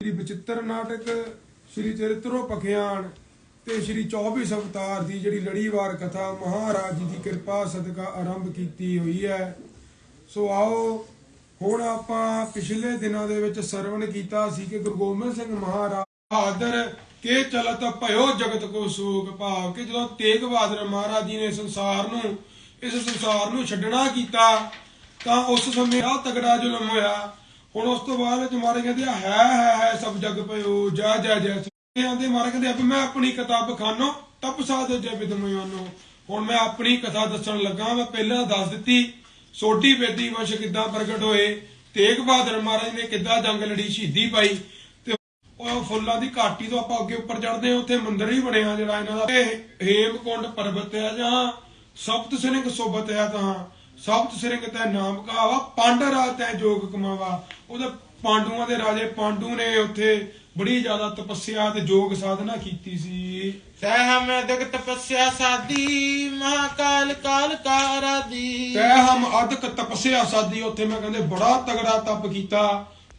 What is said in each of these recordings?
ਸ੍ਰੀ ਬਚਿੱਤਰ ਨਾਟਕ, ਸ੍ਰੀ ਚਰਿਤਰੋ ਪਖਿਆਨ ਤੇ ਸ੍ਰੀ 24 ਅਵਤਾਰ ਦੀ ਜਿਹੜੀ ਲੜੀਵਾਰ ਕਥਾ ਮਹਾਰਾਜ ਜੀ ਦੀ ਕਿਰਪਾ ਸਦਕਾ ਆਰੰਭ ਕੀਤੀ ਹੋਈ ਹੈ। ਸੋ ਆਓ, ਹੁਣ ਆਪਾਂ ਪਿਛਲੇ ਦਿਨਾਂ ਦੇ ਵਿੱਚ ਸਰਵਣ ਕੀਤਾ ਸੀ ਕਿ ਗੁਰੂ ਗੋਬਿੰਦ ਸਿੰਘ ਮਹਾਰਾਜ ਬਹਾਦਰ ਕੇ ਚਲਤ ਭਇਓ ਜਗਤ ਕੋ ਸੂਖ ਭਾਵ ਕਿ ਜਦੋਂ ਤੇਗ ਬਹਾਦਰ ਮਹਾਰਾਜ ਜੀ ਨੇ ਸੰਸਾਰ ਨੂੰ, ਇਸ ਸੰਸਾਰ ਨੂੰ ਛੱਡਣਾ ਕੀਤਾ, ਤਾਂ ਉਸ ਸਮੇਂ ਆ ਤਗੜਾ ਜ਼ੁਲਮ ਹੋਇਆ। ਹੁਣ ਉਸ ਤੋਂ ਬਾਅਦ ਵਿੱਚ ਮਾਰੇ ਕਹਿੰਦੇ ਹੈ ਹੈ ਹੈ, ਸਭ ਜਗ ਪਇਓ, ਜਾ ਜਾ ਜਾ। ਆਂਦੇ ਮਾਰੇ ਕਹਿੰਦੇ ਅਬ ਮੈਂ ਆਪਣੀ ਕਿਤਾਬ ਖਾਨੋ ਤਪ ਸਾਧ ਜੈ ਵਿਦਮਯਾਨੋ ਹੁਣ ਮੈਂ ਆਪਣੀ ਕਥਾ ਦੱਸਣ ਲੱਗਾ, ਮੈਂ ਪਹਿਲਾਂ ਦੱਸ ਦਿੱਤੀ, ਸੋਢੀ ਬੇਦੀ ਵੰਸ਼ ਕਿੱਦਾਂ ਪ੍ਰਗਟ ਹੋਏ ਤੇਗ ਬਹਾਦਰ ਮਹਾਰਾਜ ਨੇ ਕਿੱਦਾਂ ਜੰਗ ਲੜੀ, ਸ਼ਹੀਦੀ ਪਾਈ, ਤੇ ਉਹ ਫੁੱਲਾਂ ਦੀ ਘਾਟੀ ਤੋਂ ਆਪਾਂ ਅੱਗੇ ਉੱਪਰ ਚੜਦੇ ਹਾਂ, ਉੱਥੇ ਮੰਦਿਰ ਵੀ ਬਣਿਆ ਜਿਹੜਾ ਇਹਨਾਂ ਦਾ। ਹੇਮਕੁੰਡ ਪਰਬਤ ਹੈ ਜਾਂ ਸਪਤ ਸਿੰਘ ਸੋਬਤ ਹੈ ਤਾਂ ਸਪਤ ਸਿੰਘ ਤੈ ਨਾਮ ਕਹਾਵਾ ਪਾਂਡਰਾ ਤੈ ਜੋਗ ਕਮਾਵਾ। ਉਹਦੇ ਪਾਂਡੂਆਂ ਦੇ ਰਾਜੇ ਪਾਂਡੂ ਨੇ ਉੱਥੇ ਬੜੀ ਜ਼ਿਆਦਾ ਤਪੱਸਿਆ ਤੇ ਯੋਗ ਸਾਧਨਾ ਕੀਤੀ ਸੀ। ਸਹਿ ਮੈਂ ਦਗ ਤਪੱਸਿਆ ਸਾਦੀ ਮਹਾਕਾਲ ਕਾਲ ਕਾਰਾਦੀ ਤੈ ਹਮ ਅਦਕ ਤਪੱਸਿਆ ਸਾਦੀ ਉੱਥੇ ਮੈਂ ਕਹਿੰਦੇ ਬੜਾ ਤਗੜਾ ਤਪ ਕੀਤਾ।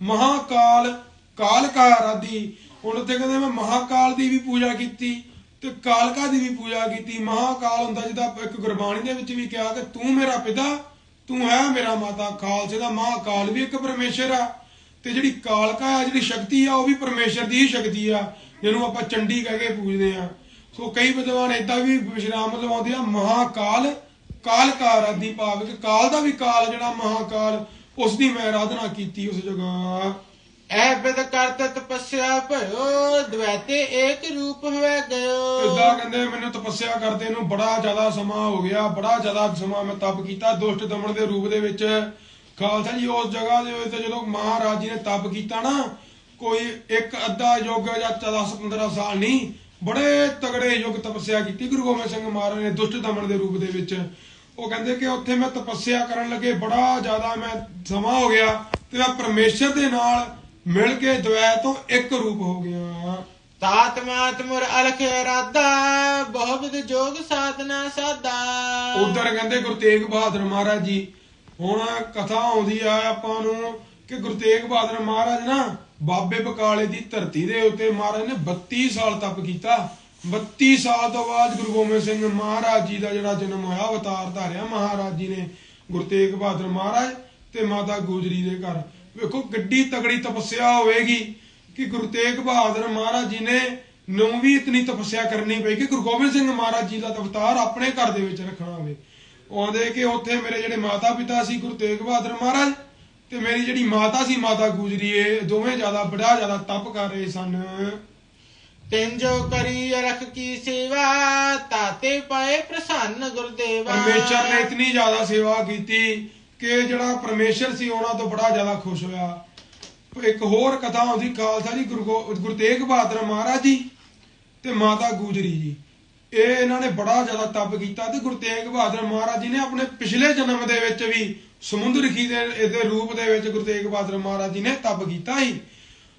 ਮਹਾਕਾਲ ਕਾਲਕਾ ਆਰਾਧੀ ਹੁਣ ਉੱਥੇ ਕਹਿੰਦੇ ਮੈਂ ਮਹਾਕਾਲ ਦੀ ਵੀ ਪੂਜਾ ਕੀਤੀ। ਤੇ ਕਾਲਕਾ ਦੀ ਵੀ ਪੂਜਾ ਕੀਤੀ। ਮਹਾਕਾਲ ਹੁੰਦਾ ਜਿਹਦਾ ਇੱਕ ਗੁਰਬਾਣੀ ਦੇ ਵਿੱਚ ਵੀ ਕਿਹਾ ਕਿ ਤੂੰ ਮੇਰਾ ਪਿਤਾ, ਤੂੰ ਹੈ ਮੇਰਾ ਮਾਤਾ। ਖਾਲਸੇ ਦਾ ਮਹਾਕਾਲ ਵੀ ਇੱਕ ਪਰਮੇਸ਼ਰ ਆ। ਤੇ ਜਿਹੜੀ ਕਾਲਕਾ ਆ, ਜਿਹੜੀ ਸ਼ਕਤੀ ਆ, ਉਹ ਵੀ ਪਰਮੇਸ਼ਰ ਦੀ ਹੀ ਸ਼ਕਤੀ ਆ, ਜਿਹਨੂੰ ਆਪਾਂ ਚੰਡੀ ਕਹਿ ਕੇ ਪੂਜਦੇ ਆ। ਸੋ ਕਈ ਵਿਦਵਾਨ ਏਦਾਂ ਵੀ ਵਿਸ਼ਰਾਮ ਲਵਾਉਂਦੇ ਆ, ਮਹਾਕਾਲ, ਕਾਲਕਾ ਆਰਾਧੀ ਭਾਵ ਕਿ ਕਾਲ ਦਾ ਵੀ ਕਾਲ, ਜਿਹੜਾ ਮਹਾਕਾਲ ਉਸ ਦੀ ਮੈਂ ਆਰਾਧਨਾ ਕੀਤੀ ਉਸ ਜਗ੍ਹਾ। ਐ ਬਿਦ ਕਰਤ ਤਪੱਸਿਆ ਭਇਓ, ਦਵੈਤੇ ਏਕ ਰੂਪ ਹੋਵੇ ਗਇਓ। ਇਦਾਂ ਕਹਿੰਦੇ ਮੈਨੂੰ ਤਪੱਸਿਆ ਕਰਦੇ ਨੂੰ ਬੜਾ ਜ਼ਿਆਦਾ ਸਮਾਂ ਹੋ ਗਿਆ, ਬੜਾ ਜ਼ਿਆਦਾ ਸਮਾਂ ਮੈਂ ਤਪ ਕੀਤਾ, ਦੁਸ਼ਟ ਦਮਨ ਦੇ ਰੂਪ ਦੇ ਵਿੱਚ। ਖਾਲਸਾ ਜੀ, ਉਸ ਜਗ੍ਹਾ ਦੇ ਵਿੱਚ ਜਦੋਂ ਮਹਾਰਾਜ ਜੀ ਨੇ ਤਪ ਕੀਤਾ ਨਾ, ਕੋਈ ਇੱਕ ਅੱਧਾ ਯੁੱਗ ਜਾਂ 10 15 ਸਾਲ ਨਹੀਂ, ਬੜੇ ਤਗੜੇ ਯੁੱਗ ਤਪੱਸਿਆ ਕੀਤੀ, ਗੁਰੂ ਗੋਬਿੰਦ ਸਿੰਘ ਮਹਾਰਾਜ ਨੇ ਦੁਸ਼ਟ ਦਮਨ ਦੇ ਰੂਪ ਦੇ ਵਿੱਚ। ਉਹ ਕਹਿੰਦੇ ਕਿ ਉੱਥੇ ਮੈਂ ਤਪੱਸਿਆ ਕਰਨ ਲੱਗੇ ਬੜਾ ਜ਼ਿਆਦਾ ਮੈਂ ਸਮਾਂ ਹੋ ਗਿਆ ਤੇ ਮੈਂ ਪਰਮੇਸ਼ਰ ਦੇ ਨਾਲ ਮਿਲ ਕੇ ਦਵੈ ਤੋਂ ਇੱਕ ਰੂਪ ਹੋ ਗਿਆ। ਤਾਤ ਮਾਤ ਅਲਖ ਇਰਾਦਾ ਬਹੁਵਿਦ ਜੋਗ ਸਾਧਨਾ ਸਾਦਾ। ਉਧਰ ਕਹਿੰਦੇ ਗੁਰੂ ਤੇਗ ਬਹਾਦਰ ਮਹਾਰਾਜ ਜੀ, ਹੁਣ ਕਥਾ ਆਉਂਦੀ ਆ ਆਪਾਂ ਨੂੰ ਕਿ ਗੁਰੂ ਤੇਗ ਬਹਾਦਰ ਮਹਾਰਾਜ ਨਾ ਬਾਬੇ ਬਕਾਲੇ ਦੀ ਧਰਤੀ ਦੇ ਉੱਤੇ ਮਹਾਰਾਜ ਨੇ 32 ਸਾਲ ਤਪ ਕੀਤਾ। 32 ਸਾਲ ਤੋਂ ਬਾਅਦ ਗੁਰੂ ਗੋਬਿੰਦ ਸਿੰਘ ਮਹਾਰਾਜ ਜੀ ਦਾ ਜਿਹੜਾ ਜਨਮ ਹੋਇਆ, ਅਵਤਾਰ ਧਾਰਿਆ ਮਹਾਰਾਜ ਜੀ ਨੇ ਗੁਰੂ ਤੇਗ ਬਹਾਦਰ ਮਹਾਰਾਜ ਤੇ ਮਾਤਾ ਗੁਜਰੀ ਦੇ ਘਰ। ਵੇਖੋ ਗੱਡੀ ਤਗੜੀ ਤਪੱਸਿਆ ਹੋਵੇਗੀ ਕਿ ਗੁਰੂ ਤੇਗ ਬਹਾਦਰ ਮਹਾਰਾਜ ਜੀ ਨੇ ਨੂੰ ਵੀ ਇਤਨੀ ਤਪੱਸਿਆ ਕਰਨੀ ਪਈ ਕਿ ਗੁਰੂ ਗੋਬਿੰਦ ਸਿੰਘ ਮਹਾਰਾਜ ਜੀ ਦਾ ਅਵਤਾਰ ਆਪਣੇ ਘਰ ਦੇ ਵਿੱਚ ਰੱਖਣਾ ਹੋਵੇ। ਆਂਦੇ ਕਿ ਉੱਥੇ ਮੇਰੇ ਜਿਹੜੇ ਮਾਤਾ ਪਿਤਾ ਸੀ ਗੁਰੂ ਤੇਗ ਬਹਾਦਰ ਮਹਾਰਾਜ ਤੇ ਮੇਰੀ ਜਿਹੜੀ ਮਾਤਾ ਸੀ ਮਾਤਾ ਗੁਜਰੀ ਇਹ ਦੋਵੇਂ ਜ਼ਿਆਦਾ ਬੜਾ ਜ਼ਿਆਦਾ ਤਪ ਕਰ ਰਹੇ ਸਨ। ਤਿੰਨ ਜੋ ਕਰੀ ਰਖ ਕੀ ਸੇਵਾ ਤਾਤੇ ਪਾਏ ਪ੍ਰਸੰਨ ਗੁਰਦੇਵਾ। ਪਰਮੇਸ਼ਰ ਨੇ ਇਤਨੀ ਜ਼ਿਆਦਾ ਸੇਵਾ ਕੀਤੀ ਕਿ ਜਿਹੜਾ ਪਰਮੇਸ਼ਰ ਸੀ ਉਹਨਾਂ ਤੋਂ ਬੜਾ ਜ਼ਿਆਦਾ ਖੁਸ਼ ਹੋਇਆ। ਇੱਕ ਹੋਰ ਕਥਾ ਆਉਂਦੀ, ਖਾਲਸਾ ਜੀ, ਗੁਰੂ ਤੇਗ ਬਹਾਦਰ ਮਹਾਰਾਜ ਜੀ ਤੇ ਮਾਤਾ ਗੁਜਰੀ ਜੀ। ਇਹ ਇਹਨਾਂ ਨੇ ਬੜਾ ਜ਼ਿਆਦਾ ਤਪ ਕੀਤਾ ਤੇ ਗੁਰੂ ਤੇਗ ਬਹਾਦਰ ਮਹਾਰਾਜ ਜੀ ਨੇ ਆਪਣੇ ਪਿਛਲੇ ਜਨਮ ਦੇ ਵਿੱਚ ਵੀ ਸਮੁੰਦਰ ਦੇ, ਇਹਦੇ ਰੂਪ ਦੇ ਵਿੱਚ ਗੁਰੂ ਤੇਗ ਬਹਾਦਰ ਮਹਾਰਾਜ ਜੀ ਨੇ ਤਪ ਕੀਤਾ ਸੀ।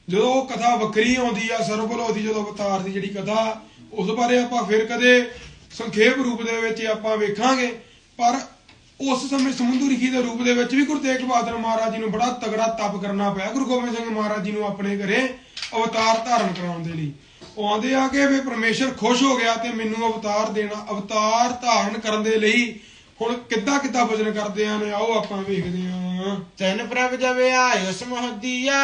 ਜਦੋਂ ਉਹ ਕਥਾ ਵੱਖਰੀ ਆਉਂਦੀ ਆ ਸਰਬਲੋ ਦੀ ਜਦੋਂ ਅਵਤਾਰ ਦੀ ਜਿਹੜੀ ਕਥਾ, ਉਸ ਬਾਰੇ ਆਪਾਂ ਫਿਰ ਕਦੇ ਸੰਖੇਪ ਰੂਪ ਦੇ ਵਿੱਚ ਆਪਾਂ ਵੇਖਾਂਗੇ। ਪਰ ਉਸ ਸਮੇਂ ਸਮੁੰਦਰ ਖੀ ਦੇ ਰੂਪ ਦੇ ਵਿੱਚ ਵੀ ਗੁਰੂ ਤੇਗ ਬਹਾਦਰ ਮਹਾਰਾਜ ਜੀ ਨੂੰ ਬੜਾ ਤਗੜਾ ਤਪ ਕਰਨਾ ਪਿਆ। ਗੁਰੂ ਗੋਬਿੰਦ ਸਿੰਘ ਮਹਾਰਾਜ ਜੀ ਨੂੰ ਆਪਣੇ ਘਰੇ ਅਵਤਾਰ ਧਾਰਨ ਕਰਾਉਣ ਦੇ ਲਈ। ਉਹ ਆਂਦੇ ਆ ਕਿ ਵੀ ਪਰਮੇਸ਼ਰ ਖੁਸ਼ ਹੋ ਗਿਆ ਤੇ ਮੈਨੂੰ ਅਵਤਾਰ ਦੇਣਾ ਅਵਤਾਰ ਧਾਰਨ ਕਰਨ ਦੇ ਲਈ ਹੁਣ ਕਿੱਦਾਂ ਕਿੱਦਾਂ ਭਜਨ ਕਰਦੇ ਆ ਨੇ ਆਓ ਆਪਾਂ ਵੇਖਦੇ ਹਾਂ ਤੈਨ ਪ੍ਰਭ ਜਬ ਆਇਓ ਸਮਹਦੀਆ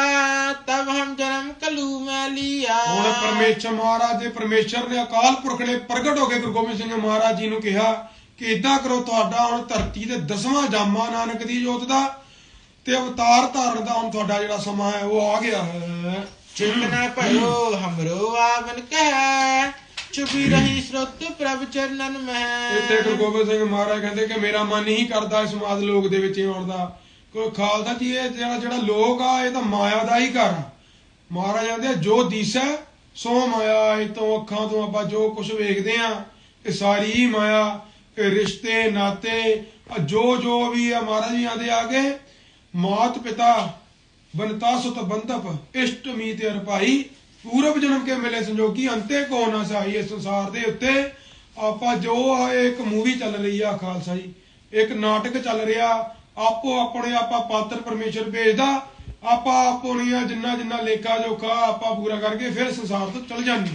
ਤਬ ਹਮ ਜਨਮ ਕਲੂ ਮੈਂ ਲਿਆ। ਹੁਣ ਪਰਮੇਸ਼ਰ ਮਹਾਰਾਜ ਦੇ ਪਰਮੇਸ਼ਰ ਨੇ ਅਕਾਲ ਪੁਰਖ ਨੇ ਪ੍ਰਗਟ ਹੋ ਕੇ ਗੁਰੂ ਗੋਬਿੰਦ ਸਿੰਘ ਮਹਾਰਾਜ ਜੀ ਨੂੰ ਕਿਹਾ ਕਿ ਇਦਾਂ ਕਰੋ ਤੁਹਾਡਾ ਹੁਣ ਧਰਤੀ ਤੇ ਦਸਵਾਂ ਜਾਮਾ ਨਾਨਕ ਦੀ ਜੋਤ ਦਾ ਤੇ ਅਵਤਾਰ ਧਾਰਨ ਦਾ ਹੁਣ ਤੁਹਾਡਾ ਜਿਹੜਾ ਸਮਾਂ ਹੈ ਉਹ ਆ ਗਿਆ ਹੈ। ਚਿੰਤਨਾ ਭਇਓ ਹਮਰੋ ਆਵਨ ਕਹਿ। ਚੁਪੀ ਰਹੀ ਸਰਤ ਪ੍ਰਭ ਚਰਨਨ ਮਹਿ ਇੱਥੇ ਗੁਰੂ ਗੋਬਿੰਦ ਸਿੰਘ ਮਹਾਰਾਜ ਕਹਿੰਦੇ ਕਿ ਮੇਰਾ ਮਨ ਨਹੀਂ ਕਰਦਾ ਇਸ ਮਾਦ ਲੋਕ ਦੇ ਵਿੱਚ ਆਉਣ ਦਾ। ਕੋਈ ਖਾਲਸਾ ਜੀ ਇਹ ਜਿਹੜਾ ਜਿਹੜਾ ਲੋਕ ਆ ਇਹ ਤਾਂ ਮਾਇਆ ਦਾ ਹੀ ਘਰ ਆ। ਮਹਾਰਾਜ ਕਹਿੰਦੇ ਜੋ ਦੀਸੈ ਸੋ ਮਾਇਆ ਇਹ ਤੋਂ ਅੱਖਾਂ ਤੋਂ ਆਪਾਂ ਜੋ ਕੁਝ ਵੇਖਦੇ ਆ ਇਹ ਸਾਰੀ ਹੀ ਮਾਇਆ ਰਿਸ਼ਤੇ, ਨਾਤੇ, ਜੋ ਜੋ ਵੀ ਆ ਮਹਾਰਾਜ ਜੀ ਆਦੇ ਆਗੇ, ਮਾਤ ਪਿਤਾ ਬਨਤਾ ਸੁਤ ਬੰਧਪ, ਇਸ਼ਟ ਮੀਤ ਅਰ ਭਾਈ, ਪੂਰਬ ਜਨਮ ਕੇ ਮਿਲੇ ਸੰਜੋਗੀ, ਅੰਤੇ ਕੋ ਨਾ ਸਾਈ ਇਸ ਸੰਸਾਰ ਦੇ ਉੱਤੇ। ਆਪਾਂ ਜੋ ਇੱਕ ਮੂਵੀ ਚੱਲ ਰਹੀ ਆ ਖਾਲਸਾ ਜੀ। ਇੱਕ ਨਾਟਕ ਚੱਲ ਰਿਹਾ, ਆਪੋ ਆਪਣੇ ਆਪਾਂ ਪਾਤਰ ਪਰਮੇਸ਼ਰ ਭੇਜਦਾ। ਆਪਾਂ ਆਪਣੀਆਂ ਜਿੰਨਾ ਜਿੰਨਾ ਲੇਖਾ ਜੋਖਾ ਆਪਾਂ ਪੂਰਾ ਕਰਕੇ ਫਿਰ ਸੰਸਾਰ ਤੋਂ ਚਲ ਜਾਂਦੇ।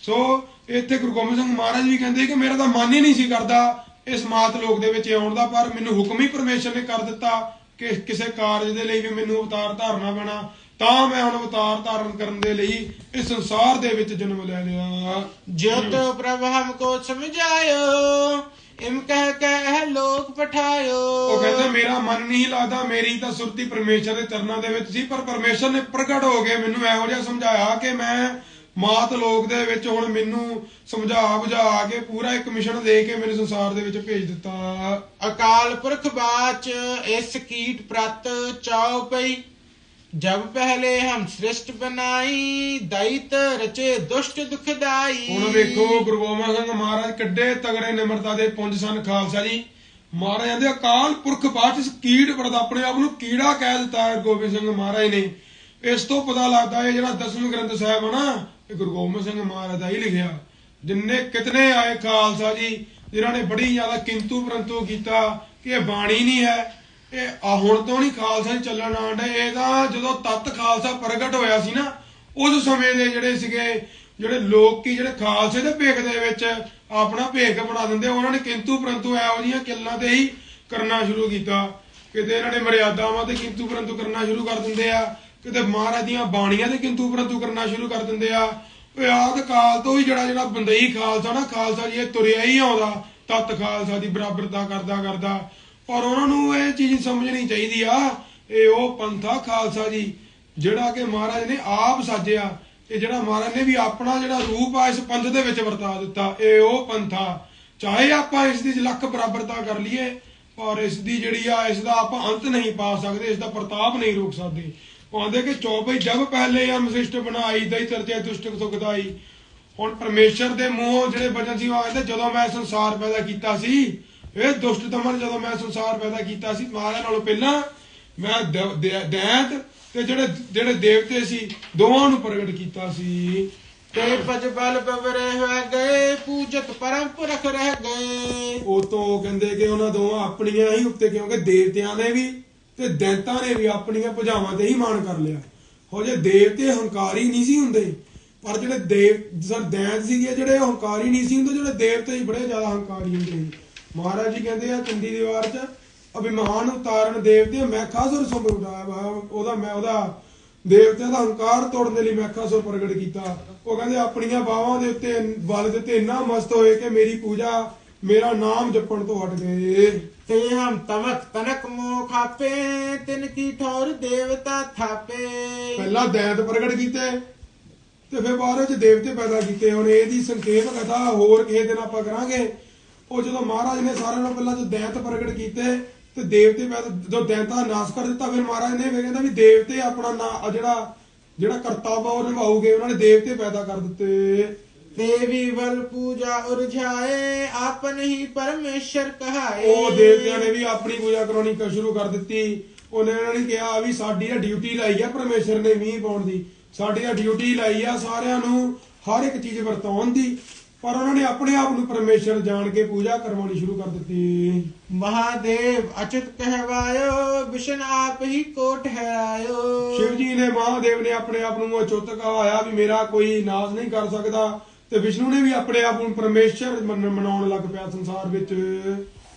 ਸੋ ਇੱਥੇ ਗੁਰੂ ਗੋਬਿੰਦ ਸਿੰਘ ਮਹਾਰਾਜ ਵੀ ਕਹਿੰਦੇ ਕਿ ਮੇਰਾ ਤਾਂ ਮਨ ਹੀ ਨਹੀਂ ਸੀ ਕਰਦਾ ਇਸ ਮਾਤ ਲੋਕ ਦੇ ਵਿੱਚ ਆਉਣ ਦਾ ਪਰ ਮੈਨੂੰ ਹੁਕਮ ਹੀ ਪਰਮੇਸ਼ਰ ਨੇ ਕਰ ਦਿੱਤਾ ਕਿ ਕਿਸੇ ਕਾਰਜ ਦੇ ਲਈ ਵੀ ਮੈਨੂੰ ਅਵਤਾਰ ਧਾਰਨਾ ਪੈਣਾ। ਤਾਂ ਮੈਂ ਹੁਣ ਅਵਤਾਰ ਧਾਰਨ ਕਰਨ ਦੇ ਲਈ ਇਸ ਸੰਸਾਰ ਦੇ ਵਿੱਚ ਜਨਮ ਲੈ ਲਿਆ। ਜਿਤ ਪ੍ਰਭ ਹਮ ਕੋ ਸਮਝਾਇਓ ਇਮ ਕਹਿ ਕਹਿ ਲੋਕ ਪਠਾਇਓ। ਉਹ ਕਹਿੰਦਾ ਮੇਰਾ ਮਨ ਨਹੀਂ ਲੱਗਦਾ ਮੇਰੀ ਤਾਂ ਸੁਰਤੀ ਪਰਮੇਸ਼ਰ ਦੇ ਚਰਨਾਂ ਦੇ ਵਿੱਚ ਸੀ ਪਰ ਪਰਮੇਸ਼ਰ ਨੇ ਪ੍ਰਗਟ ਹੋ ਕੇ ਮੈਨੂੰ ਇਹੋ ਜਿਹਾ ਸਮਝਾਇਆ ਕਿ ਮੈਂ ਮਾਤ ਲੋਕ ਦੇ ਵਿੱਚ ਹੁਣ ਮੈਨੂੰ ਸਮਝਾ ਬੁਝਾ ਕੇ ਪੂਰਾ ਇੱਕ ਮਿਸ਼ਨ ਦੇ ਕੇ ਮੈਨੂੰ ਸੰਸਾਰ ਦੇ ਵਿੱਚ ਭੇਜ ਦਿੱਤਾ। ਅਕਾਲ ਪੁਰਖ ਬਾਚ ਇਸ ਕੀਟ ਪ੍ਰਤ ਚਾਉ ਪਈ। ਜਬ ਪਹਿਲੇ ਹਮ ਸ੍ਰਿਸ਼ਟ ਬਨਾਈ ਦੈਤ ਰਚੇ ਦੁਸ਼ਟ ਦੁਖਦਾਈ ਹੁਣ ਵੇਖੋ ਗੁਰੂ ਗੋਬਿੰਦ ਸਿੰਘ ਮਹਾਰਾਜ ਕਿੱਡੇ ਤਗੜੇ ਨਿਮਰਤਾ ਦੇ ਪੁੰਜ ਸਨ ਖਾਲਸਾ ਜੀ। ਮਹਾਰਾਜ ਕਹਿੰਦੇ, ਅਕਾਲ ਪੁਰਖ ਬਾਚ ਇਸ ਕੀਟ ਪ੍ਰਤ ਆਪਣੇ ਆਪ ਨੂੰ ਕੀੜਾ ਕਹਿ ਦਿੱਤਾ ਗੋਬਿੰਦ ਸਿੰਘ ਮਹਾਰਾਜ ਨੇ। ਇਸ ਤੋਂ ਪਤਾ ਲੱਗਦਾ ਹੈ, ਜਿਹੜਾ ਦਸਮ ਗ੍ਰੰਥ ਸਾਹਿਬ ਹੈ ਨਾ ਇਹ ਗੁਰੂ ਗੋਬਿੰਦ ਸਿੰਘ ਮਹਾਰਾਜ ਦਾ ਹੀ ਲਿਖਿਆ, ਜਿੰਨੇ ਕਿਤਨੇ ਆਏ ਖਾਲਸਾ ਜੀ, ਜਿਨ੍ਹਾਂ ਨੇ ਬੜੀ ਜ਼ਿਆਦਾ ਕਿੰਤੂ ਪਰੰਤੂ ਕੀਤਾ, ਕਿ ਇਹ ਬਾਣੀ ਨਹੀਂ ਹੈ, ਇਹ ਆ ਹੁਣ ਤੋਂ ਨਹੀਂ ਖਾਲਸਾ ਚੱਲਣ ਆਂਡੇ ਇਹ ਜਦੋਂ ਤਤ ਖਾਲਸਾ ਪ੍ਰਗਟ ਹੋਇਆ ਸੀ ਨਾ, ਉਸ ਸਮੇਂ ਦੇ ਜਿਹੜੇ ਸੀਗੇ, ਜਿਹੜੇ ਲੋਕੀ ਜਿਹੜੇ ਖਾਲਸੇ ਦੇ ਭੇਖ ਦੇ ਵਿੱਚ ਆਪਣਾ ਭੇਖ ਬਣਾ ਦਿੰਦੇ, ਉਹਨਾਂ ਨੇ ਕਿੰਤੂ ਪਰੰਤੂ ਇਹੋ ਉਹਦੀਆਂ ਕਿੱਲਾਂ ਤੇ ਹੀ ਕਰਨਾ ਸ਼ੁਰੂ ਕੀਤਾ, ਕਿਤੇ ਇਹਨਾਂ ਨੇ ਮਰਿਆਦਾਵਾਂ ਤੇ ਕਿੰਤੂ ਪਰੰਤੂ ਕਰਨਾ ਸ਼ੁਰੂ ਕਰ ਦਿੰਦੇ ਆ ਕਿਤੇ ਮਹਾਰਾਜ ਦੀਆਂ ਬਾਣੀਆਂ ਦੇ ਕਿੰਤੂ ਪਰੰਤੂ ਕਰਨਾ ਸ਼ੁਰੂ ਕਰ ਦਿੰਦੇ ਆ। ਉਹ ਆਦ ਕਾਲ ਤੋਂ ਹੀ ਜਿਹੜਾ ਜਿਹੜਾ ਬੰਦਈ ਖਾਲਸਾ ਨਾ, ਖਾਲਸਾ ਜੀ ਇਹ ਤੁਰਿਆ ਹੀ ਆਉਂਦਾ, ਤਤ ਖਾਲਸਾ ਦੀ ਬਰਾਬਰਤਾ ਕਰਦਾ ਕਰਦਾ। ਪਰ ਉਹਨਾਂ ਨੂੰ ਇਹ ਚੀਜ਼ ਸਮਝਣੀ ਚਾਹੀਦੀ ਆ, ਇਹ ਉਹ ਪੰਥਾ ਖਾਲਸਾ ਜੀ, ਜਿਹੜਾ ਕਿ ਮਹਾਰਾਜ ਨੇ ਆਪ ਸਾਜਿਆ। ਇਹ ਜਿਹੜਾ ਮਹਾਰਾਜ ਨੇ ਵੀ ਆਪਣਾ ਜਿਹੜਾ ਰੂਪ ਆ, ਇਸ ਪੰਥ ਦੇ ਵਿੱਚ ਵਰਤਾ ਦਿੱਤਾ, ਇਹ ਉਹ ਪੰਥਾ। ਚਾਹੇ ਆਪਾਂ ਇਸ ਦੀ ਲੱਖ ਬਰਾਬਰਤਾ ਕਰ ਲਈਏ ਔਰ ਇਸ ਦੀ ਜਿਹੜੀ ਆ, ਇਸ ਦਾ ਆਪਾਂ ਅੰਤ ਨਹੀਂ ਪਾ ਸਕਦੇ, ਇਸ ਦਾ ਪ੍ਰਤਾਪ ਨਹੀਂ ਰੋਕ ਸਕਦੇ। ਆਉਂਦੇ ਕਿ ਚੌਪਈ ਜਬ ਪਹਿਲੇ ਹਮ ਸਿਸ਼ਟ ਬਣਾਈ ਤਈ ਤਰਤੇ ਦੁਸ਼ਟ ਸੁਖਦਾਈ ਹੁਣ ਪਰਮੇਸ਼ਰ ਦੇ ਮੂੰਹੋਂ ਜਿਹੜੇ ਬਚਨ ਸੀ ਉਹ ਆਉਂਦੇ ਜਦੋਂ ਮੈਂ ਸੰਸਾਰ ਪੈਦਾ ਕੀਤਾ ਸੀ ਇਹ ਦੁਸ਼ਟ ਤਮਨ ਜਦੋਂ ਮੈਂ ਸੰਸਾਰ ਪੈਦਾ ਕੀਤਾ ਸੀ ਮਾਰਿਆ ਨਾਲੋਂ ਪਹਿਲਾਂ ਮੈਂ ਦੈਂਤ ਤੇ ਜਿਹੜੇ ਜਿਹੜੇ ਦੇਵਤੇ ਸੀ ਦੋਵਾਂ ਨੂੰ ਪ੍ਰਗਟ ਕੀਤਾ ਸੀ। ਤੇ ਪਜ ਬਲ ਬਵਰੇ ਹੋਏ ਗਏ ਪੂਜਤ ਪਰੰਪਰਖ ਰਹਿ ਗਏ। ਉਹ ਤੋਂ ਕਹਿੰਦੇ ਕਿ ਉਹਨਾਂ ਦੋਵਾਂ ਆਪਣੀਆਂ ਹੀ ਉੱਤੇ ਕਿਉਂਕਿ ਦੇਵਤਿਆਂ ਦੇ ਵੀ ਤੇ ਦੈਂਤਾਂ ਨੇ ਵੀ ਆਪਣੀਆਂ ਭੁਜਾਵਾਂ ਤੇ ਹੀ ਮਾਣ ਕਰ ਲਿਆ। ਹੋ ਜੇ ਦੇਵਤੇ ਹੰਕਾਰੀ ਨਹੀਂ ਸੀ ਹੁੰਦੇ, ਪਰ ਜਿਹੜੇ ਦੇਵ, ਸਰ ਦੈਂਤ ਸੀਗੇ ਜਿਹੜੇ ਹੰਕਾਰੀ ਨਹੀਂ ਸੀ ਹੁੰਦੇ, ਜਿਹੜੇ ਦੇਵਤੇ ਹੀ ਬੜੇ ਜ਼ਿਆਦਾ ਹੰਕਾਰੀ ਹੁੰਦੇ ਮਹਾਰਾਜ ਜੀ ਕਹਿੰਦੇ ਆ ਚੰਦੀ ਦੀਵਾਰ 'ਚ ਅਭਿਮਾਨ ਉਤਾਰਨ ਦੇਵਤੇ ਮੈਖਾਸੁਰ ਉਡਾਇਆ ਉਹਦਾ ਮੈਂ ਉਹਦਾ ਦੇਵਤਿਆਂ ਦਾ ਹੰਕਾਰ ਤੋੜਨ ਦੇ ਲਈ ਮੈਖਾਸੁਰ ਪ੍ਰਗਟ ਕੀਤਾ। ਉਹ ਕਹਿੰਦੇ ਆਪਣੀਆਂ ਬਾਹਾਂ ਦੇ ਉੱਤੇ ਬਲ ਦੇ ਉੱਤੇ ਇੰਨਾ ਮਸਤ ਹੋਏ ਕਿ ਮੇਰੀ ਪੂਜਾ ਮੇਰਾ ਨਾਮ ਜਪਣ ਤੋਂ ਹਟ ਗਏ। ਤੇ ਹਮ ਤਮਕ ਤਨਕ ਮੋਖ ਆਪੇ ਤਿਨ ਕੀ ਠੌਰ ਦੇਵਤਾ ਥਾਪੇ। ਪਹਿਲਾਂ ਦੈਂਤ ਪ੍ਰਗਟ ਕੀਤੇ ਤੇ ਫਿਰ ਬਾਅਦ ਵਿੱਚ ਦੇਵਤੇ ਪੈਦਾ ਕੀਤੇ। ਹੁਣ ਇਹਦੀ ਸੰਖੇਪ ਕਥਾ ਹੋਰ ਕਿਸੇ ਦਿਨ ਆਪਾਂ ਕਰਾਂਗੇ। ਉਹ ਜਦੋਂ ਮਹਾਰਾਜ ਨੇ ਸਾਰਿਆਂ ਨੂੰ ਪਹਿਲਾਂ ਜੋ ਦੈਂਤ ਪ੍ਰਗਟ ਕੀਤੇ ਤੇ ਦੇਵਤੇ ਪੈਦਾ ਜਦੋਂ ਦੈਂਤਾ ਨਾਸ ਕਰ ਦਿੱਤਾ ਫਿਰ ਮਹਾਰਾਜ ਨੇ ਫਿਰ ਕਹਿੰਦਾ ਵੀ ਦੇਵਤੇ ਆਪਣਾ ਨਾ ਜਿਹੜਾ ਜਿਹੜਾ ਕਰਤੱਵ ਉਹ ਨਿਭਾਉਗੇ। ਉਹਨਾਂ ਨੇ ਦੇਵਤੇ ਪੈਦਾ ਕਰ ਦਿੱਤੇ। ਦੇਵੀ ਵਲ ਪੂਜਾ ਉਰਝਾਏ ਆਪਨ ਹੀ ਪਰਮੇਸ਼ਰ ਕਹਾਏ। ਉਹ ਦੇਵਤਿਆਂ ਨੇ ਵੀ ਆਪਣੀ ਪੂਜਾ ਕਰਾਉਣੀ ਸ਼ੁਰੂ ਕਰ ਦਿੱਤੀ। ਉਹਨੇ ਉਹਨਾਂ ਨੇ ਕਿਹਾ ਵੀ ਸਾਡੀ ਤਾਂ ਡਿਊਟੀ ਲਾਈ ਆ ਪਰਮੇਸ਼ਰ ਨੇ ਮੀਂਹ ਪਾਉਣ ਦੀ। ਸਾਡੀ ਤਾਂ ਡਿਊਟੀ ਲਾਈ ਆ ਸਾਰਿਆਂ ਨੂੰ ਹਰ ਇੱਕ ਚੀਜ਼ ਵਰਤਾਉਣ ਦੀ। ਪਰ ਉਹਨਾਂ ਨੇ ਆਪਣੇ ਆਪ ਨੂੰ ਪਰਮੇਸ਼ਰ ਜਾਣ ਕੇ ਪੂਜਾ ਕਰਵਾਉਣੀ ਸ਼ੁਰੂ ਕਰ ਦਿੱਤੀ। ਮਹਾਦੇਵ ਅਚਤ ਕਹਿਵਾਇਓ ਵਿਸ਼ਨ ਆਪ ਹੀ ਕੋਟ ਹੈ ਆਇਓ ਸ਼ਿਵ ਜੀ ਨੇ ਮਹਾਦੇਵ ਨੇ ਆਪਣੇ ਆਪ ਨੂੰ ਅਚਤ ਕਹਾਇਆ ਵੀ ਮੇਰਾ ਕੋਈ ਨਾਜ਼ ਨਹੀਂ ਕਰ ਸਕਦਾ। ਤੇ ਵਿਸ਼ਨੂੰ ਨੇ ਵੀ ਆਪਣੇ ਆਪ ਨੂੰ ਪਰਮੇਸ਼ਰ ਮਨਾਉਣ ਲੱਗ ਪਿਆ ਸੰਸਾਰ ਵਿੱਚ।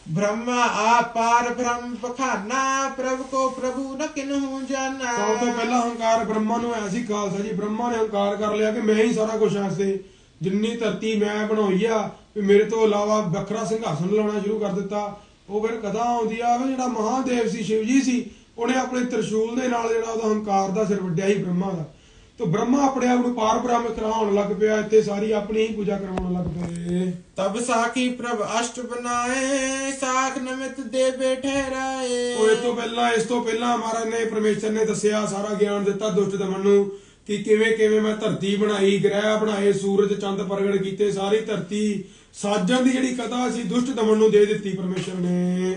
ਬ੍ਰਹਮਾ ਆਪਾਰ ਬ੍ਰਹਮ ਪਖਾਨਾ ਪ੍ਰਭ ਕੋ ਪ੍ਰਭੂ ਨ ਕਿਨਹੂ ਜਾਣਾ ਸਭ ਤੋਂ ਪਹਿਲਾਂ ਹੰਕਾਰ ਬ੍ਰਹਮਾ ਨੂੰ ਆਇਆ ਸੀ ਖਾਲਸਾ ਜੀ। ਬ੍ਰਹਮਾ ਨੇ ਹੰਕਾਰ ਕਰ ਲਿਆ ਕਿ ਮੈਂ ਹੀ ਸਾਰਾ ਕੁਝ ਹਾਂ ਸੇ ਜਿੰਨੀ ਧਰਤੀ ਮੈਂ ਬਣਾਈ ਆ ਵੀ ਮੇਰੇ ਤੋਂ ਇਲਾਵਾ ਵੱਖਰਾ ਸਿੰਘਾਸਨ ਲਾਉਣਾ ਸ਼ੁਰੂ ਕਰ ਦਿੱਤਾ। ਉਹ ਫਿਰ ਕਦਾ ਆਉਂਦੀ ਆ ਵੀ ਜਿਹੜਾ ਮਹਾਦੇਵ ਸੀ ਸ਼ਿਵ ਜੀ ਸੀ ਉਹਨੇ ਆਪਣੇ ਤ੍ਰਿਸ਼ੂਲ ਦੇ ਨਾਲ ਜਿਹੜਾ ਉਹਦਾ ਹੰਕਾਰ ਦਾ ਸਿਰ ਵੱਡਿਆ ਹੀ ਬ੍ਰਹਮਾ ਦਾ। ਤੋ ਬ੍ਰਹਮਾ ਆਪਣੇ ਆਪ ਨੂੰ ਪਾਰ ਬ੍ਰਹਮ ਲੱਗ ਪਿਆ ਇੱਥੇ ਸਾਰੀ ਆਪਣੀ ਹੀ ਪੂਜਾ ਕਰਵਾਉਣ ਲੱਗ ਪਏ। ਤਬ ਸਾਖੀ ਪ੍ਰਭ ਅਸ਼ਟ ਬਣਾਏ ਸਾਖ ਨਮਿਤ ਦੇ ਬੈਠੇ ਰਾਏ ਉਹ ਇਹ ਪਹਿਲਾਂ ਇਸ ਤੋਂ ਪਹਿਲਾਂ ਮਹਾਰਾਜ ਨੇ ਪਰਮੇਸ਼ਰ ਨੇ ਦੱਸਿਆ ਸਾਰਾ ਗਿਆਨ ਦਿੱਤਾ ਦੁਸ਼ਟ ਦਮਨ ਨੂੰ ਕਿ ਕਿਵੇਂ ਕਿਵੇਂ ਮੈਂ ਧਰਤੀ ਬਣਾਈ ਗ੍ਰਹਿ ਬਣਾਏ ਸੂਰਜ ਚੰਦ ਪ੍ਰਗਟ ਕੀਤੇ ਸਾਰੀ ਧਰਤੀ ਸਾਜਾਂ ਦੀ ਜਿਹੜੀ ਕਥਾ ਸੀ ਦੁਸ਼ਟ ਦਮਨ ਨੂੰ ਦੇ ਦਿੱਤੀ ਪਰਮੇਸ਼ਰ ਨੇ।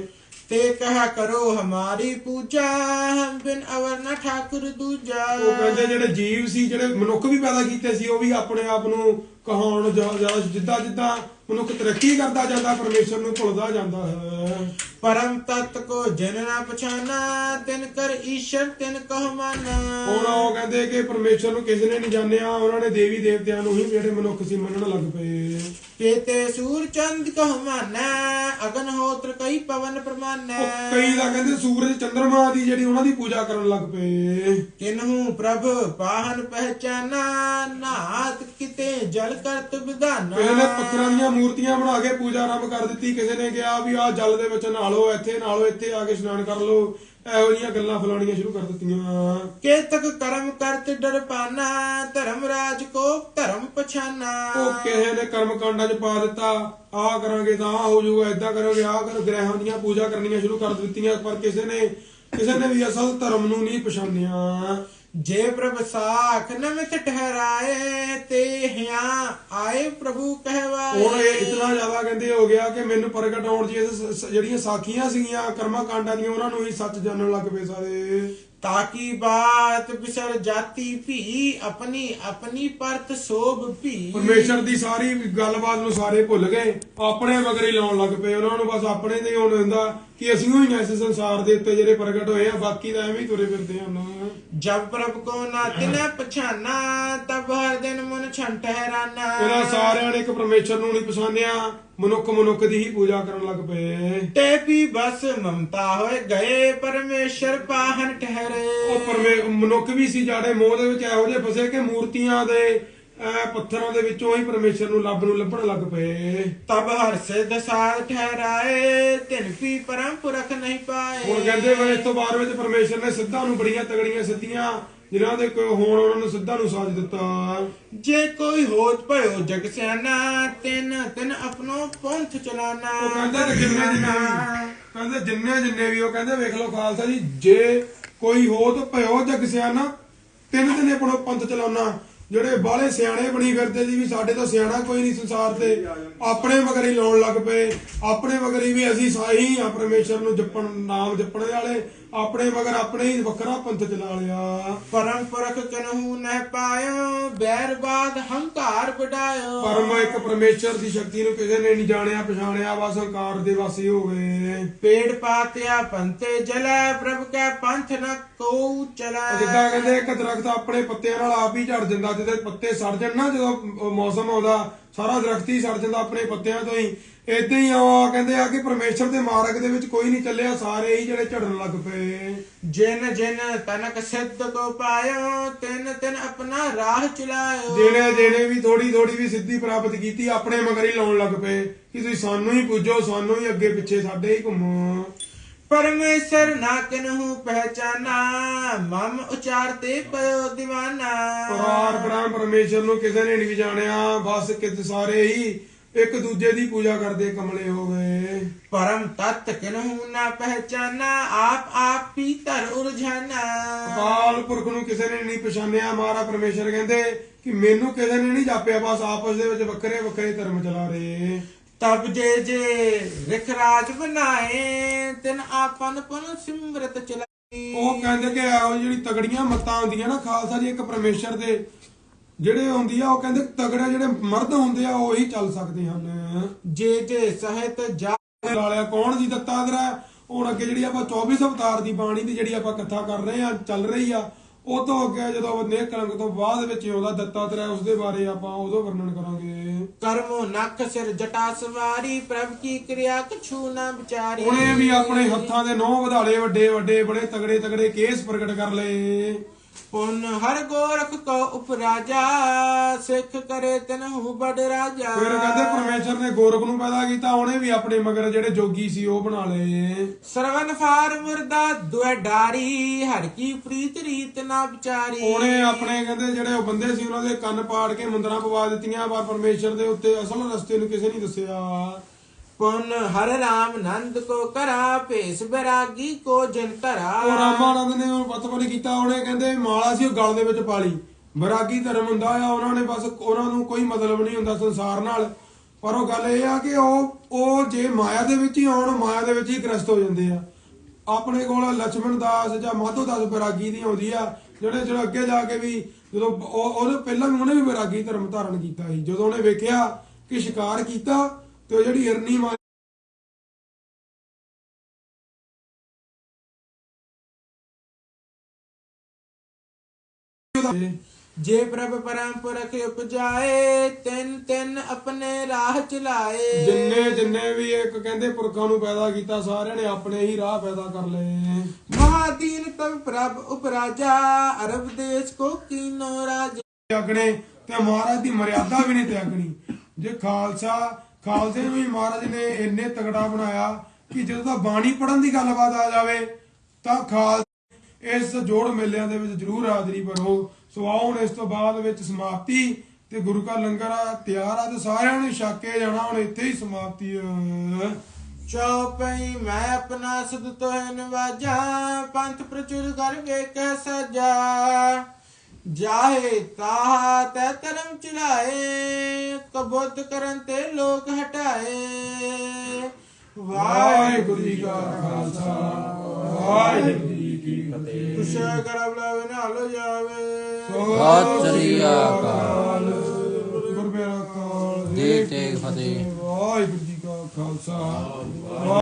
ते कहा करो हमारी पूजा हम बिन अवर न ठाकुर दूजा ਉਹ ਕਹਿੰਦੇ ਜਿਹੜੇ ਜੀਵ ਸੀ ਜਿਹੜੇ ਮਨੁੱਖ ਵੀ ਪੈਦਾ ਕੀਤੇ ਸੀ ਉਹ ਵੀ ਆਪਣੇ ਆਪ ਨੂੰ ਕਹਾਉਣ ਜਿਆਦਾ ਜਿੱਦਾਂ ਜਿੱਦਾਂ ਮਨੁੱਖ ਤਰੱਕੀ ਕਰਦਾ ਜਾਂਦਾ ਪਰਮੇਸ਼ਰ ਨੂੰ ਭੁੱਲਦਾ ਜਾਂਦਾ ਹੈ ਪਰਮ ਤਤ ਕੋ ਜਿਨ ਨਾ ਪਛਾਨਾ ਤਿਨ ਕਰ ਈਸ਼ਰ ਤਿਨ ਕਹ ਮਾਨਾ। ਹੁਣ ਉਹ ਕਹਿੰਦੇ ਕਿ ਪਰਮੇਸ਼ਰ ਨੂੰ ਕਿਸੇ ਨੇ ਨਹੀਂ ਜਾਣਿਆ ਉਹਨਾਂ ਨੇ ਦੇਵੀ ਦੇਵਤਿਆਂ ਨੂੰ ਹੀ ਜਿਹੜੇ ਮਨੁੱਖ ਸੀ ਮੰਨਣ ਲੱਗ ਪਏ। ਕੇਤੇ ਸੂਰ ਚੰਦ ਕਹ ਮਾਨਾ ਅਗਨ ਹੋਤਰ ਕਈ ਪਵਨ ਪ੍ਰਮਾਨੈ। ਕਈ ਦਾ ਕਹਿੰਦੇ ਸੂਰਜ ਚੰਦਰਮਾ ਦੀ ਜਿਹੜੀ ਉਹਨਾਂ ਦੀ ਪੂਜਾ ਕਰਨ ਲੱਗ ਪਏ। ਕਿਨਹੂ ਪ੍ਰਭ ਪਾਹਨ ਪਹਿਚਾਨਾ ਨਾਤ ਕਿਤੇ ਜਲ ਕਰਤ ਵਿਧਾਨਾ ਪਹਿਲੇ ਪੱਥਰਾਂ ਦੀਆਂ ਮੂਰਤੀਆਂ ਬਣਾ ਕੇ ਪੂਜਾ ਆਰੰਭ ਕਰ ਦਿੱਤੀ ਕਿਸੇ ਨੇ ਕਿਹਾ ਵੀ ਆ ਜਲ ਦੇ ਵਿੱਚ ਨਾ ਨਾਲੋ ਇੱਥੇ ਨਾਲੋ ਇੱਥੇ ਆ ਕੇ ਇਸ਼ਨਾਨ ਕਰ ਲੋ ਇਹੋ ਜੀਆਂ ਗੱਲਾਂ ਫਲਾਣੀਆਂ ਸ਼ੁਰੂ ਕਰ ਦਿੱਤੀਆਂ। ਕੇਤਕ ਕਰਮ ਕਰਤ ਡਰਪਾਨਾ ਧਰਮ ਰਾਜ ਕੋ ਧਰਮ ਪਛਾਨਾ। ਉਹ ਕਿਸੇ ਨੇ ਕਰਮ ਕਾਂਡਾਂ 'ਚ ਪਾ ਦਿੱਤਾ ਆ ਕਰਾਂਗੇ ਤਾਂ ਆ ਹੋ ਜਾਊਗਾ ਐਦਾਂ ਕਰੋਗੇ ਆ ਕਰੋ ਗ੍ਰਹਿਾਂ ਦੀਆਂ ਪੂਜਾ ਕਰਨੀਆਂ ਸ਼ੁਰੂ ਕਰ ਦਿੱਤੀਆਂ ਪਰ ਕਿਸੇ ਨੇ ਕਿਸੇ ਨੇ ਵੀ ਅਸਲ ਧਰਮ ਨੂੰ ਨਹੀਂ ਪਛਾਣਿਆ। ਜੇ ਪ੍ਰਭ ਸਾਖ ਨਮਿਤ ਠਹਿਰਾਏ ਤੇ ਹਿਆ ਆਏ ਪ੍ਰਭੂ ਕਹਿਵਾਏ। ਹੁਣ ਇਹ ਇਤਨਾ ਜ਼ਿਆਦਾ ਕਹਿੰਦੇ ਹੋ ਗਿਆ ਕਿ ਮੈਨੂੰ ਪ੍ਰਗਟ ਹੋਣ ਦੀ ਜਿਹੜੀਆਂ ਸਾਖੀਆਂ ਸੀਗੀਆਂ ਕਰਮਾ ਕਾਂਡਾਂ ਦੀਆਂ, ਉਹਨਾਂ ਨੂੰ ਹੀ ਸੱਚ ਜਾਣਨ ਲੱਗ ਪਏ ਸਾਰੇ। ਤਾਕੀ ਬਾਤ ਬਿਸਰ ਜਾਤੀ ਭੀ ਆਪਣੀ ਆਪਣੀ ਪਰਤ ਸੋਭ ਭੀ ਪਰਮੇਸ਼ਰ ਦੀ ਸਾਰੀ ਗੱਲਬਾਤ ਨੂੰ ਸਾਰੇ ਭੁੱਲ ਗਏ ਆਪਣੇ ਮਗਰ ਹੀ ਲਾਉਣ ਲੱਗ ਪਏ ਉਹਨਾਂ ਨੂੰ ਬਸ ਆਪਣੇ ਤੇ ਹੀ ਹੋਣ ਹੁੰਦਾ ਕਿ ਅਸੀਂ ਹੀ ਹਾਂ ਇਸ ਸੰਸਾਰ ਦੇ ਉੱਤੇ ਜਿਹੜੇ ਪ੍ਰਗਟ ਹੋਏ ਆ ਬਾਕੀ ਤਾਂ ਐਵੇਂ ਹੀ ਤੁਰੇ ਫਿਰਦੇ ਹਨ ਜਬ ਪ੍ਰਭ ਕੋ ਨਾ ਤਿਨੈ ਪਛਾਨਾ ਤਬ ਹਰ ਦਿਨ ਮਨ ਛੰ ਠਹਿਰਾਨਾ ਉਹਨਾਂ ਸਾਰਿਆਂ ਨੇ ਇੱਕ ਪਰਮੇਸ਼ਰ ਨੂੰ ਨਹੀਂ ਪਛਾਣਿਆ ਮਨੁੱਖ ਮਨੁੱਖ ਦੀ ਹੀ ਪੂਜਾ ਕਰਨ ਲੱਗ ਪਏ। ਤੇ ਵੀ ਬਸ ਮਮਤਾ ਹੋਏ ਗਏ ਪਰਮੇਸ਼ਰ ਪਾਹਨ ਠਹਿਰੇ। ਉਹ ਪਰਮੇ ਮਨੁੱਖ ਵੀ ਸੀ ਜਾੜੇ ਮੋਹ ਦੇ ਵਿੱਚ ਇਹੋ ਜਿਹੇ ਫਸੇ ਕਿ ਮੂਰਤੀਆਂ ਦੇ ਪੱਥਰਾਂ ਦੇ ਵਿੱਚੋਂ ਹੀ ਪਰਮੇਸ਼ਰ ਨੂੰ ਲੱਭ ਨੂੰ ਲੱਭਣ ਲੱਗ ਪਏ। ਤਬ ਹਰ ਸਿਧ ਸਾਧ ਠਹਿਰਾਏ ਤਿਨ ਵੀ ਪਰਮ ਪੁਰਖ ਨਹੀਂ ਪਾਏ। ਹੁਣ ਕਹਿੰਦੇ ਵੇ ਇਸ ਤੋਂ ਬਾਅਦ ਵਿੱਚ ਪਰਮੇਸ਼ਰ ਨੇ ਸਿੱਧਾਂ ਨੂੰ ਬੜੀਆਂ ਤਗੜੀਆਂ ਸਿੱਧੀਆਂ ਜਿਨ੍ਹਾਂ ਦੇ ਕੋਈ ਹੋਣ ਉਹਨਾਂ ਨੂੰ ਸਿੱਧਾਂ ਨੂੰ ਸਾਜ ਦਿੱਤਾ। ਜੇ ਕੋਈ ਹੋਤ ਭਇਓ ਜਗ ਸਿਆਨਾ ਤਿਨ ਤਿਨ ਆਪਣੋ ਪੰਥ ਚਲਾਨਾ। ਉਹ ਕਹਿੰਦੇ ਕਿ ਜਿੰਨੇ ਜਿੰਨੇ ਵੀ ਕਹਿੰਦੇ ਜਿੰਨੇ ਜਿੰਨੇ ਵੀ ਉਹ ਕਹਿੰਦੇ ਵੇਖ ਲਓ ਖਾਲਸਾ ਜੀ ਜੇ ਕੋਈ ਹੋਤ ਭਇਓ ਜਗ ਸਿਆਣਾ ਤਿੰਨ ਦਿਨੇ ਪੜੋ ਪੰਥ ਚਲਾਉਣਾ। ਜਿਹੜੇ ਬਾਹਲੇ ਸਿਆਣੇ ਬਣੀ ਫਿਰਦੇ ਸੀ ਵੀ ਸਾਡੇ ਤੋਂ ਸਿਆਣਾ ਕੋਈ ਨਹੀਂ ਸੰਸਾਰ ਤੇ ਆਪਣੇ ਮਗਰ ਹੀ ਲਾਉਣ ਲੱਗ ਪਏ। ਆਪਣੇ ਮਗਰ ਹੀ ਵੀ ਅਸੀਂ ਸਾਈ ਆ ਪਰਮੇਸ਼ਰ ਨੂੰ ਜਪਣ ਨਾਮ ਜਪਣ ਵਾਲੇ। ਆਪਣੇ ਮਗਰ ਆਪਣੇ ਹੀ ਵੱਖਰਾ ਪੰਥ ਚਲਾ ਲਿਆ। ਪਰਮ ਪੁਰਖ ਕਨਹੂ ਨਹਿ ਪਾਇਓ ਬੈਰਬਾਦ ਹੰਕਾਰ ਵਡਾਇਓ ਪਰਮ ਇੱਕ ਪਰਮੇਸ਼ਰ ਦੀ ਸ਼ਕਤੀ ਨੂੰ ਕਿਸੇ ਨੇ ਨਹੀਂ ਜਾਣਿਆ ਪਛਾਣਿਆ ਬਸ ਹੰਕਾਰ ਦੇ ਵਾਸੀ ਹੋ ਗਏ। ਪੇੜ ਪਾਤਿਆ ਪੰਤੇ ਜਲੈ ਪ੍ਰਭ ਕੈ ਪੰਥ ਨ ਕੋ ਚਲੈ। ਜਿੱਦਾਂ ਕਹਿੰਦੇ ਇੱਕ ਦਰਖਤ ਆਪਣੇ ਪੱਤਿਆਂ ਨਾਲ ਆਪ ਹੀ ਝੜ ਜਾਂਦਾ ਜਿਹਦੇ ਪੱਤੇ ਸੜ ਜਾਣ ਨਾ ਜਦੋਂ ਮੌਸਮ ਆਉਂਦਾ ਸਾਰਾ ਦਰਖਤ ਹੀ ਸੜ ਜਾਂਦਾ ਆਪਣੇ ਪੱਤਿਆਂ ਤੋਂ ਹੀ। ਇਦਾਂ ਹੀ ਆ ਕਹਿੰਦੇ ਆ ਕਿ ਪਰਮੇਸ਼ਰ ਦੇ ਮਾਰਗ ਦੇ ਵਿੱਚ ਕੋਈ ਨਹੀਂ ਚੱਲਿਆ ਸਾਰੇ ਹੀ ਜਿਹੜੇ ਝੜਨ ਲੱਗ ਪਏ। ਜਿਨ ਜਿਨ ਤਨਕ ਸਿੱਧ ਕੋ ਪਾਇਓ ਤਿਨ ਤਿਨ ਆਪਣਾ ਰਾਹ ਚਲਾਇਓ ਜਿਹੜੇ ਜਿਹੜੇ ਵੀ ਥੋੜੀ ਥੋੜੀ ਵੀ ਸਿੱਧੀ ਪ੍ਰਾਪਤ ਕੀਤੀ ਆਪਣੇ ਮਗਰ ਹੀ ਲਾਉਣ ਲੱਗ ਪਏ ਕਿ ਤੁਸੀਂ ਸਾਨੂੰ ਹੀ ਪੂਜੋ ਸਾਨੂੰ ਹੀ ਅੱਗੇ ਪਿੱਛੇ ਸਾਡੇ ਹੀ ਘੁੰਮੋ। ਪਰਮੇਸ਼ਰ ਨਾ ਕਿਨਹੂ ਪਹਿਚਾਨਾ ਮਮ ਉਚਾਰਤੇ ਪਇਓ ਦੀਵਾਨਾ। ਪਰਾਰ ਬ੍ਰਹਮ ਪਰਮੇਸ਼ਰ ਨੂੰ ਕਿਸੇ ਨੇ ਨਹੀਂ ਜਾਣਿਆ ਬਸ ਕਿਤੇ ਸਾਰੇ ਹੀ ਇੱਕ ਦੂਜੇ ਦੀ ਪੂਜਾ ਕਰਦੇ ਕਮਲੇ ਹੋ ਗਏ। ਪਰਮ ਤਤ ਕਿਨਹੂ ਨਾ ਪਹਿਚਾਨਾ ਆਪ ਆਪ ਹੀ ਧਰ ਉਰਝਾਨਾ ਅਕਾਲ ਪੁਰਖ ਨੂੰ ਕਿਸੇ ਨੇ ਨਹੀਂ ਪਛਾਣਿਆ ਮਾਰਾ ਪਰਮੇਸ਼ਰ ਕਹਿੰਦੇ ਕਿ ਮੈਨੂੰ ਕਿਸੇ ਨੇ ਨਹੀਂ ਜਾਪਿਆ ਬਸ ਆਪਸ ਦੇ ਵਿੱਚ ਵੱਖਰੇ ਵੱਖਰੇ ਧਰਮ ਚਲਾ ਰਹੇ। ਤਬ ਜੇ ਜੇ ਰਿਖ ਰਾਜ ਬਣਾਏ ਤਿਨ ਆਪਨ ਪਨ ਸਿਮਰਤ ਚਲਾਈ। ਉਹ ਕਹਿੰਦੇ ਕਿ ਇਹੋ ਜਿਹੜੀ ਤਗੜੀਆਂ ਮੱਤਾਂ ਹੁੰਦੀਆਂ ਨਾ ਖਾਲਸਾ ਜੀ ਇੱਕ ਪਰਮੇਸ਼ਰ ਦੇ ਜਿਹੜੇ ਹੁੰਦੀ ਆ ਉਹ ਕਹਿੰਦੇ ਤਗੜੇ ਜਿਹੜੇ ਮਰਦ ਹੁੰਦੇ ਆ ਉਹੀ ਚੱਲ ਸਕਦੇ ਹਨ। ਜੇ ਜੇ ਸਹਿਤ ਜਾ ਲਾਲਿਆ ਕੌਣ ਜੀ ਦੱਤਾਦਰਾ ਹੁਣ ਅੱਗੇ ਜਿਹੜੀ ਆਪਾਂ 24 ਅਵਤਾਰ ਦੀ ਬਾਣੀ ਦੀ ਜਿਹੜੀ ਆਪਾਂ ਕਥਾ ਕਰ ਰਹੇ ਆ ਚੱਲ ਰਹੀ ਆ ਉਹ ਤੋਂ ਅੱਗੇ ਜਦੋਂ ਨੇਕ ਕਲੰਕ ਤੋਂ ਬਾਅਦ ਵਿੱਚ ਆਉਂਦਾ ਦੱਤਾਦਰਾ ਉਸ ਦੇ ਬਾਰੇ ਆਪਾਂ ਉਦੋਂ ਵਰਣਨ ਕਰਾਂਗੇ। ਕਰਮੋ ਨਖ ਸਿਰ ਜਟਾ ਸਵਾਰੀ ਪ੍ਰਭ ਕੀ ਕਿਰਿਆ ਕਛੂ ਨਾ ਵਿਚਾਰੀ। ਉਹਨੇ ਵੀ ਆਪਣੇ ਹੱਥਾਂ ਦੇ ਨੌ ਵਧਾਲੇ ਵੱਡੇ ਵੱਡੇ ਬੜੇ ਤਗੜੇ ਤਗੜੇ ਕੇਸ ਪ੍ਰਗਟ ਕਰ ਲਏ। ਪੁਨ ਹਰ ਗੋਰਖ ਕੋ ਉਪਰਾਜਾ ਸਿੱਖ ਕਰੇ ਤਨਹੂ ਬੜ ਰਾਜਾ। ਫਿਰ ਕਹਿੰਦੇ ਪਰਮੇਸ਼ਰ ਨੇ ਗੋਰਖ ਨੂੰ ਪੈਦਾ ਕੀਤਾ ਉਹਨੇ ਵੀ ਆਪਣੇ ਮਗਰ ਜਿਹੜੇ ਜੋਗੀ ਸੀ ਉਹ ਬਣਾ ਲਏ। ਸਰਵਨ ਫਾਰ ਮੁਰਦਾ ਦੁਇ ਡਾਰੀ ਹਰ ਕੀ ਪ੍ਰੀਤ ਰੀਤ ਨਾ ਵਿਚਾਰੀ। ਉਹਨੇ ਆਪਣੇ ਕਹਿੰਦੇ ਜਿਹੜੇ ਉਹ ਬੰਦੇ ਸੀ ਉਹਨਾਂ ਦੇ ਕੰਨ ਪਾੜ ਕੇ ਮੰਦਰਾਂ ਪਵਾ ਦਿੱਤੀਆਂ ਪਰ ਪਰਮੇਸ਼ਰ ਦੇ ਉੱਤੇ ਅਸਲ ਰਸਤੇ ਨੂੰ ਕਿਸੇ ਨਹੀਂ ਦੱਸਿਆ। ਪੁਨ ਹਰ ਰਾਮ ਨੰਦ ਕੋ ਕਰਾ, ਭੇਸ ਬਰਾਗੀ ਕੋ ਜਨ ਧਰਾ। ਉਹ ਰਾਮਾਨੰਦ ਨੇ ਉਹ ਪਤਵਨ ਕੀਤਾ, ਉਹਨੇ ਕਹਿੰਦੇ ਮਾਲਾ ਸੀ ਉਹ ਗਲ ਦੇ ਵਿੱਚ ਪਾ ਲਈ। ਬਰਾਗੀ ਧਰਮ ਹੁੰਦਾ ਆ, ਉਹਨਾਂ ਨੇ ਬਸ ਉਹਨਾਂ ਨੂੰ ਕੋਈ ਮਤਲਬ ਨਹੀਂ ਹੁੰਦਾ ਸੰਸਾਰ ਨਾਲ। ਪਰ ਉਹ ਗੱਲ ਇਹ ਆ ਕਿ ਉਹ ਉਹ ਜੇ ਮਾਇਆ ਦੇ ਵਿੱਚ ਹੀ ਆਉਣ ਮਾਇਆ ਦੇ ਵਿੱਚ ਹੀ ਗ੍ਰਸਤ ਹੋ ਜਾਂਦੇ ਆ। ਆਪਣੇ ਕੋਲ ਲక్ష్మణ ਦਾਸ ਜਾਂ ਮਾਧੋ ਦਾਸ ਬਰਾਗੀ ਦੀ ਆਉਂਦੀ ਆ, ਜਿਹੜੇ ਜਿਹੜਾ ਅੱਗੇ ਜਾ ਕੇ ਵੀ ਜਦੋਂ ਉਹਨੇ ਪਹਿਲਾਂ ਵੀ ਉਹਨੇ ਵੀ ਬਰਾਗੀ ਧਰਮ ਧਾਰਨ ਕੀਤਾ ਸੀ। ਜਦੋਂ ਉਹਨੇ ਵੇਖਿਆ ਕਿ ਸ਼ਿਕਾਰ ਕੀਤਾ ਤੇ ਉਹ ਜਿਹੜੀ ਹਿਰਨੀ ਮਾਰੀ ਜੇ ਪ੍ਰਭ ਪਰਮ ਪੁਰਖ ਉਪਜਾਏ ਤਿੰਨ ਤਿੰਨ ਆਪਣੇ ਰਾਹ ਚਲਾਏ। ਜਿੰਨੇ ਜਿੰਨੇ ਵੀ ਇੱਕ ਕਹਿੰਦੇ ਪੁਰਖਾਂ ਨੂੰ ਪੈਦਾ ਕੀਤਾ ਸਾਰਿਆਂ ਨੇ ਆਪਣੇ ਹੀ ਰਾਹ ਪੈਦਾ ਕਰ ਲਏ। ਮਹਾਦੀਨ ਤਵ ਪ੍ਰਭ ਉਪਰਾਜਾ ਅਰਬ ਦੇਸ਼ ਕੋ ਕੀਨੋ ਰਾਜ। ਤੇ ਮਹਾਰਾਜ ਦੀ ਮਰਿਆਦਾ ਵੀ ਨਹੀਂ ਤਿਆਗਣੀ ਜੇ ਖਾਲਸਾ ਖਾਲਸੇ ਨੂੰ ਵੀ ਮਹਾਰਾਜ ਨੇ ਇੰਨੇ ਤਗੜਾ ਬਣਾਇਆ ਕਿ ਜਦੋਂ ਤਾਂ ਬਾਣੀ ਪੜਨ ਦੀ ਗੱਲਬਾਤ ਆ ਜਾਵੇ, ਤਾਂ ਖਾਲ ਇਸ ਜੋੜ ਮੇਲਿਆਂ ਦੇ ਵਿੱਚ ਜ਼ਰੂਰ ਹਾਜ਼ਰੀ ਭਰੋ। ਸੋ ਆਓ ਇਸ ਤੋਂ ਬਾਅਦ ਵਿੱਚ ਸਮਾਪਤੀ ਤੇ ਗੁਰੂ ਕਾ ਲੰਗਰ ਆ, ਤਿਆਰ ਆ ਤੇ ਸਾਰਿਆਂ ਨੇ ਛਕੇ ਜਾਣਾ, ਹੁਣ ਇੱਥੇ ਹੀ ਸਮਾਪਤੀ ਆ। ਚੌਪਈ ਮੈਂ ਆਪਣਾ ਸੁਧ ਤੋਹਿ ਨਵਾਜਾ ਪੰਥ ਪ੍ਰਚੁਰ ਕਰ ਵੇਖ ਸਜਾ। ਜਾਹੇ ਤਾਹਾ ਤੈ ਧਰਮ ਚਲਾਏ ਕਬੁੱਧ ਕਰਨ ਤੇ ਲੋਕ ਹਟਾਏ। ਵਾਹਿਗੁਰੂ ਜੀ ਕਾ ਖਾਲਸਾ ਵਾਹਿਗੁਰੂ ਜੀ ਕੀ ਫਤਿਹ। ਕੁਸ਼ਾ ਕਰਬ ਲਾਵੇ ਨਾਲੋ ਜਾਵੇ। ਸਤਿ ਅਕਾਲ। ਗੁਰਬੇਰਾ ਕਾਲ ਜੀ ਤੇਗ ਫਤਿਹ। ਵਾਹਿਗੁਰੂ ਜੀ ਕਾ ਖਾਲਸਾ।